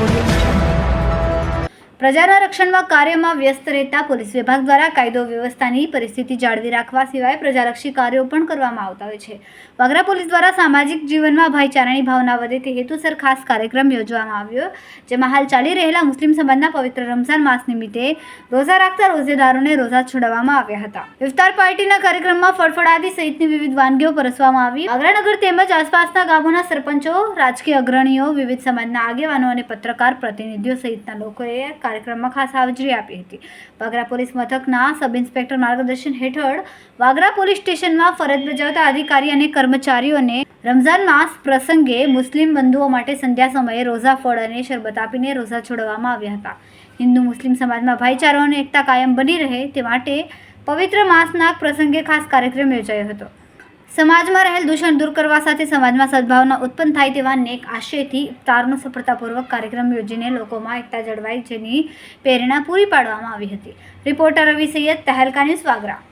Audio. પ્રજાના રક્ષણમાં કાર્યમાં વ્યસ્ત રહેતા પોલીસ વિભાગ દ્વારા કાયદો વ્યવસ્થાની પરિસ્થિતિ જાળવી રાખવા સિવાય પ્રજાલક્ષી કાર્યો પણ કરવામાં આવતા હોય છે. વાગરા પોલીસ દ્વારા સામાજિક જીવનમાં ભાઈચારાની ભાવના વધે તે હેતુસર ખાસ કાર્યક્રમ યોજવામાં આવ્યો, જેમાં હાલ ચાલી રહેલા મુસ્લિમ સમાજના પવિત્ર રમઝાન માસ નિમિત્તે રોઝા રાખતા રોજેદારોને રોઝા છોડાવવામાં આવ્યા હતા. ઇફતાર પાર્ટીના કાર્યક્રમમાં ફળફળાદી સહિતની વિવિધ વાનગીઓ પરસવામાં આવી. વાગરાનગર તેમજ આસપાસના ગામોના સરપંચો, રાજકીય અગ્રણીઓ, વિવિધ સમાજના આગેવાનો અને પત્રકાર પ્રતિનિધિઓ સહિતના લોકોએ કાર્યક્રમમાં ખાસ હાજરી આપી હતી. વાગરા પોલીસ મથકના સબ ઇન્સ્પેક્ટર માર્ગદર્શન હેઠળ વાગરા પોલીસ સ્ટેશનમાં ફરજ બજાવતા અધિકારી અને કર્મચારીઓને રમઝાન માસ પ્રસંગે મુસ્લિમ બંધુઓ માટે સંધ્યા સમયે રોઝા ફળ અને શરબત આપીને રોઝા છોડવામાં આવ્યા હતા. હિન્દુ મુસ્લિમ સમાજમાં ભાઈચારો અને એકતા કાયમ બની રહે તે માટે પવિત્ર માસના પ્રસંગે ખાસ કાર્યક્રમ યોજાયો હતો. સમાજમાં રહેલ દૂષણ દૂર કરવા સાથે સમાજમાં સદભાવના ઉત્પન્ન થાય તેવા નેક આશયથી ઇફતારનો સફળતાપૂર્વક કાર્યક્રમ યોજીને લોકોમાં એકતા જળવાઈ જેની પ્રેરણા પૂરી પાડવામાં આવી હતી. Reporter Ravi Sayyed, Tehelka news Vagra.